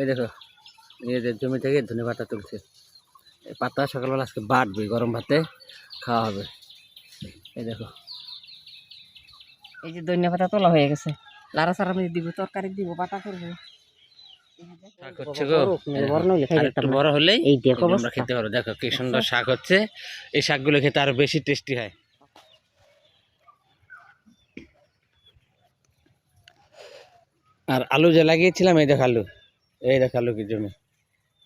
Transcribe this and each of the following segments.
এই দেখো নিজেদের জমি থেকে ধনে পাতা তুলছে। এই পাতা সকালবেলা আজকে বাটবে গরম ভাতে খাওয়া হবে। এই দেখো। এই যে ধনিয়া পাতা তোলা হয়ে গেছে। লাড়া সারা আমি দিব তরকারি দিব বাটা করব। বড় এই দেখো আমরা খেতে পারো দেখো কি সুন্দর শাক হচ্ছে। এই শাকগুলো খেতে আরও বেশি টেস্টি হয়। আর আলু যে লাগিয়েছিলাম এই দেখো আলু। এই দেখো কি জমি।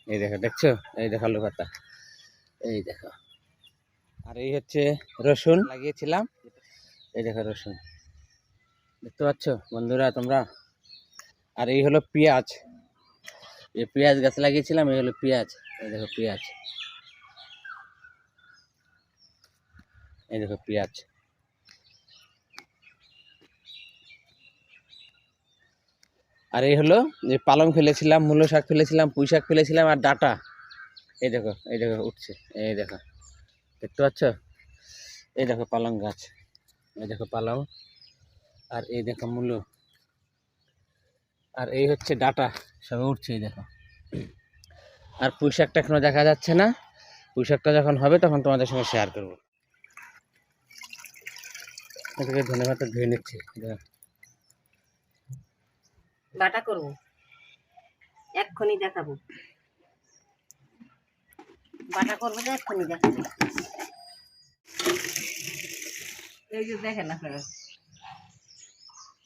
এই দেখো দেখছ? এই দেখো পাতা। এই দেখো। আর এই হচ্ছে রসুন। লাগিয়েছিলাম। এই দেখো রসুন। দেখতে পাচ্ছ বন্ধুরা তোমরা? আর এই হলো পেঁয়াজ। এই পেঁয়াজ গাছ লাগিয়েছিলাম এই হলো পেঁয়াজ। এই দেখো পেঁয়াজ। এই দেখো পেঁয়াজ। আর এই হলো যে পালং ফেলেছিলাম, মূলো শাক ফেলেছিলাম, পুঁই শাক ফেলেছিলাম আর ডাটা। এই দেখো এই দেখো, উঠছে। এই দেখো, দেখতে পাচ্ছ? এই দেখো পালং গাছ। এই দেখো পালং। আর এই দেখো মূলো। আর এই হচ্ছে ডাটা। সব উঠছে, এই দেখো। আর পুঁই শাকটা এখনও দেখা যাচ্ছে না। পুঁই শাকটা যখন হবে, তখন তোমাদের সঙ্গে শেয়ার করব। এটাকে ধনে পাতা ধুয়ে নিচ্ছি। বাটা করব। এক্ষুনি দেখাবো। বাটা করব যে এক্ষুনি দেখাবো। এই যে দেখেন আপনারা।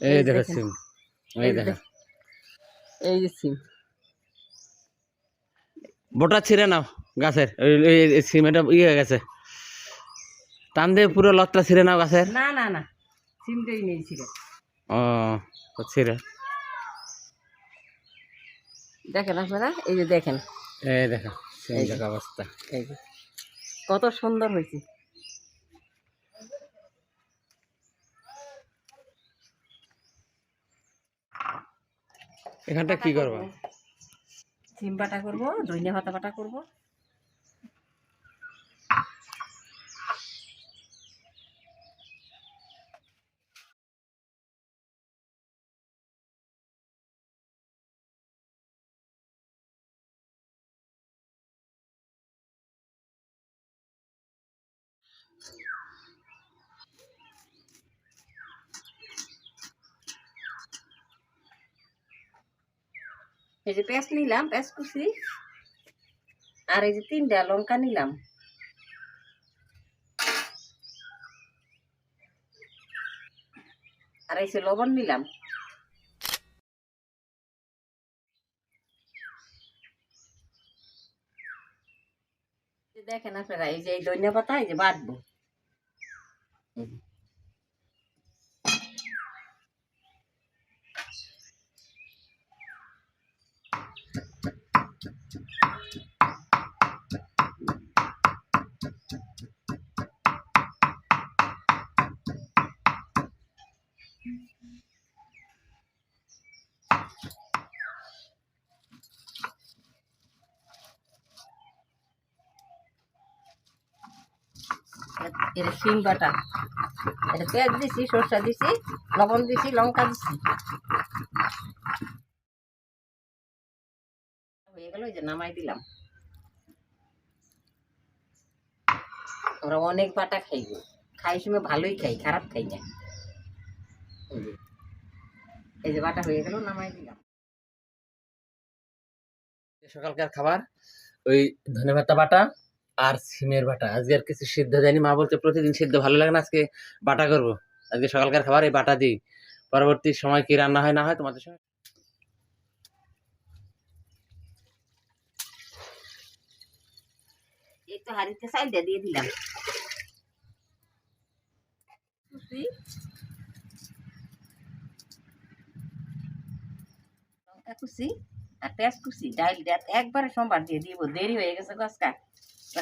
এই এই দেখো সিম এই দেখো এই যে সিম। বোটা ছিঁড়ে নাও গাছের। ওই ওই এই ইয়ে হয়ে গেছে। টান দিয়ে পুরো লতটা ছিঁড়ে নাও গাছের। না না না। সিমটাই রে ও ছিঁড়ে। দেখেন আপনারা এই যে দেখেন। এই অবস্থা। এই যে। কত সুন্দর হয়েছে। এখানটা কি করব? সিম বাটা করব ধনিয়া পাতা বাটা করব। এই যে পেঁয়াজ নিলাম, পেঁয়াজ কুচি। আর এই যে তিনটা লঙ্কা নিলাম। আর এই যে লবণ নিলাম। দেখেন আপনারা, এই যে এই ধনিয়া পাতা, এই যে বাটবো। শিম বাটা। এটা পেঁয়াজ দিছি, সরষা দিছি, লবণ দিছি, লঙ্কা দিছি। হয়ে গেল যে নামাই দিলাম। আমরা অনেক বাটা খাইব খাই সময় ভালোই খাই, খারাপ খাই না। এই যে- বাটা হয়ে গেল, নামাই দিলাম। সকালকার খাবার, ওই ধনে পাতা বাটা আর সিমের বাটা। আজকে আর কিছু সিদ্ধ দেয়নি। মা বলছে প্রতিদিন সিদ্ধ ভালো লাগে না আজকে বাটা করব। আজকে সকালকার খাবার এই বাটা দিই। পরবর্তী সময় কি রান্না হয় না হয় তোমাদের সঙ্গে? এই তো হাড়িতে সাইডে দিয়ে দিলাম। কুচি আর পেঁয়াজ কুচি। ডাইল দিয়ে একবারে সোমবার দিয়ে দিব। দেরি হয়ে গেছে গাছকা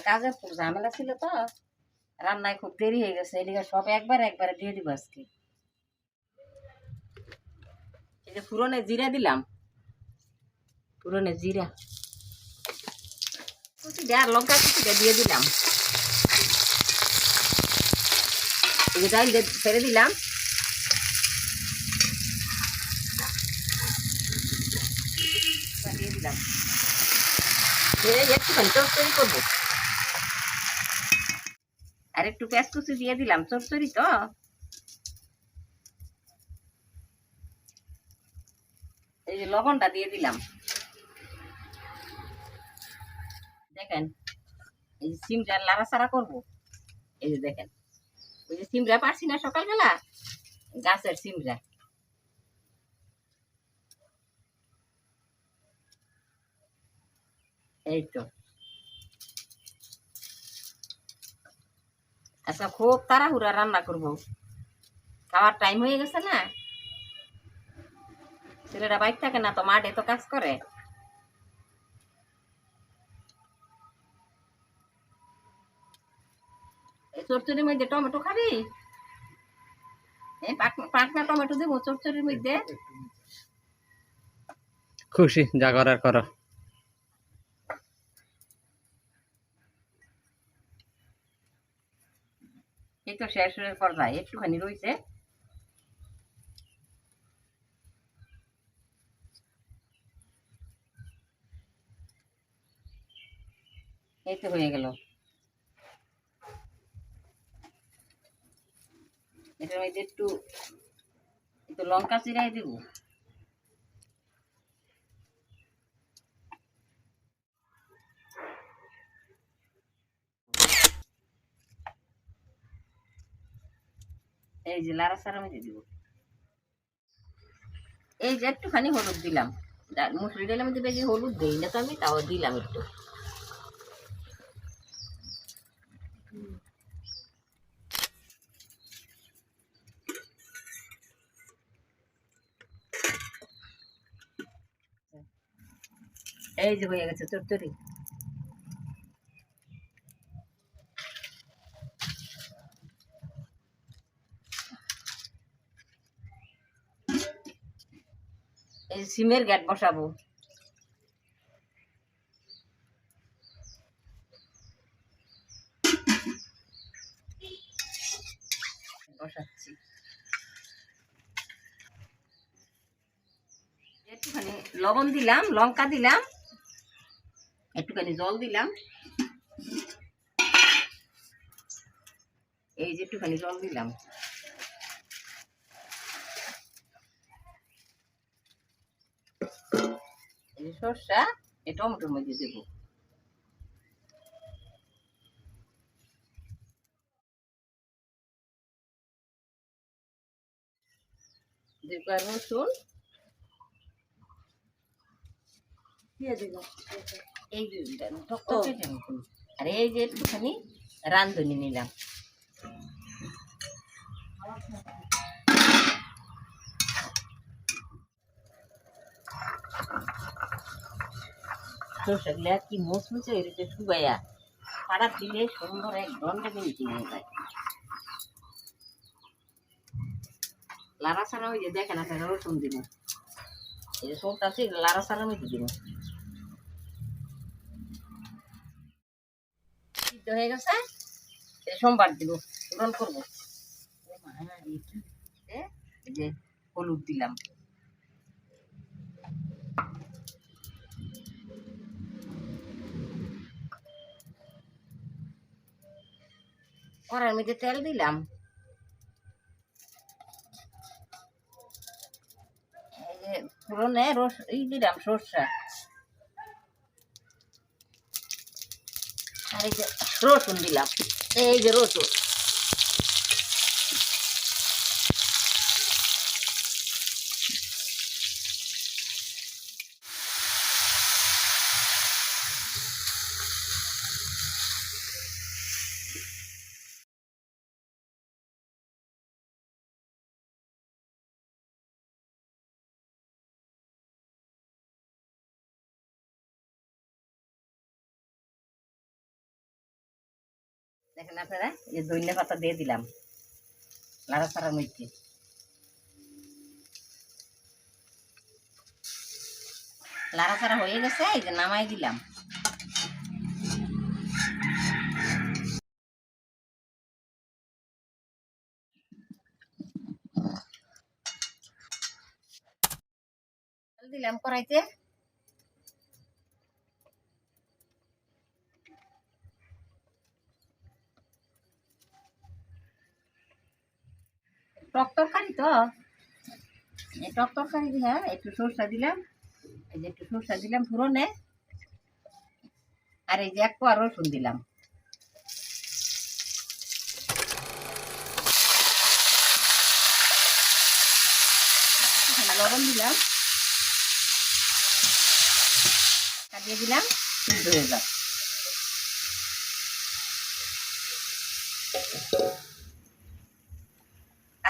কাজের খুব ঝামেলা ছিল তো। রান্নায় খুব দেরি হয়ে গেছে, এদিকে সব একবার একবারে দিয়ে দিব আজকে। এই যে ফুরনে জিরা দিলাম। ফুরনে জিরা। কুচিটা আর লঙ্কা কুচিটা দিয়ে দিলাম। এই যে ডাইল ফেলে দিলাম। দিয়ে দিলাম। একটুখানি চচ্চড়ি করব। আর একটু পেঁয়াজ কুচি দিয়ে দিলাম, চচ্চড়ি তো। এই যে লবণটা দিয়ে দিলাম। দেখেন, এই যে সিমটা লাড়াচাড়া করব। এই যে দেখেন, ওই যে সিমরা পারছি না সকালবেলা, গাছের সিমরা এই তো। আচ্ছা খুব তাড়াহুড়া রান্না করব। খাওয়ার টাইম হয়ে গেছে না? ছেলেটা বাইক থাকে না তো মাঠে তো কাজ করে। চচ্চড়ির মধ্যে টমেটো খাবি? পাকনা টমেটো দেবো চচ্চড়ির মধ্যে। খুশি, যা করার করো। এই তো শেষ হয়ে পর্যায়ে একটুখানি রয়েছে এই তো হয়ে গেল। এটার মধ্যে একটু একটু লঙ্কা চিরাই দেব। এই যে লাড়া সারা মধ্যে দিব। এই যে একটুখানি হলুদ দিলাম। মুসুরি ডালের মধ্যে বেশি হলুদ দেই না তো আমি, তাও দিলাম একটু। এই যে হয়ে গেছে চচ্চড়ি সিমের গ্যাট বসাবো। একটুখানি লবণ দিলাম, লঙ্কা দিলাম, একটুখানি জল দিলাম। এই যে একটুখানি জল দিলাম। যে সর্ষা এই টমেটোর মধ্যে দেবো। দেবো রসুন। এই। আর এই যে একটুখানি রান্ধনি নিলাম। সরষেগুলা কি মুচমুচে হয়েছে শুকাইয়া পাড়া দিলে সুন্দর এক ঘণ্টা মিনিট হয়ে যায়। লাড়া ছাড়া ওই যে দেখেন আপনারা রসুন দিব। এই সবটা আছে লাড়া ছাড়া মেটে দিব। সিদ্ধ হয়ে গেছে সোমবার দিব, পূরণ করব। হলুদ দিলাম। কড়ার মধ্যে তেল দিলাম। এই যে রস, ই দিলাম সর্ষা। আর এই যে রসুন দিলাম, এই যে রসুন। দেখেন আপনারা, এই যে ধনিয়া পাতা দিয়ে দিলাম। লাড়া ছাড়ার মধ্যে লাড়া ছাড়া হয়ে গেছে, এই যে নামাই দিলাম। দিলাম কড়াইতে। টক তরকারি তো? টক তরকারি হ্যাঁ একটু সরষা দিলাম। এই যে একটু সরষা দিলাম ফুরনে আর এই যে এক কোয়া রসুন দিলাম। লবণ দিলাম। কাটিয়ে দিলাম, সিদ্ধ হয়ে যাক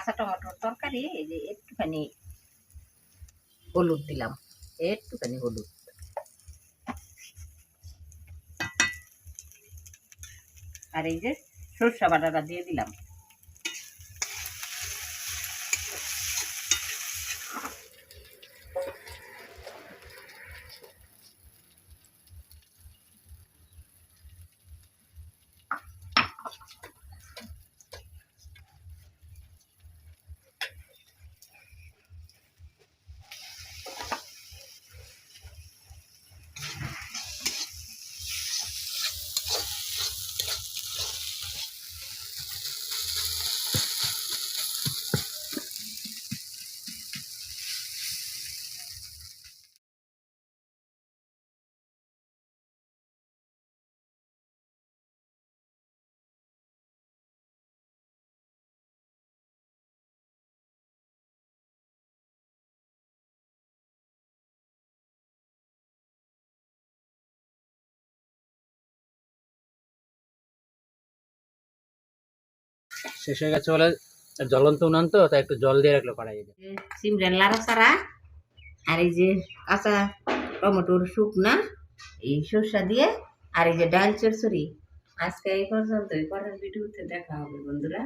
কাঁচা টমেটোর তরকারি, এই যে একটুখানি হলুদ দিলাম, একটুখানি হলুদ। আর এই যে সরষা বাটাটা দিয়ে দিলাম। শেষ হয়ে গেছে বলে জ্বলন্ত উনান তো, তাই একটু জল দিয়ে রাখল কড়াই সিমরান লাড়া সারা আর এই যে কাঁচা টমেটোর শুকনা, এই সর্ষা দিয়ে, আর এই যে ডাল চরচড়ি। আজকে এই পর্যন্ত পরের ভিডিওতে দেখা হবে বন্ধুরা।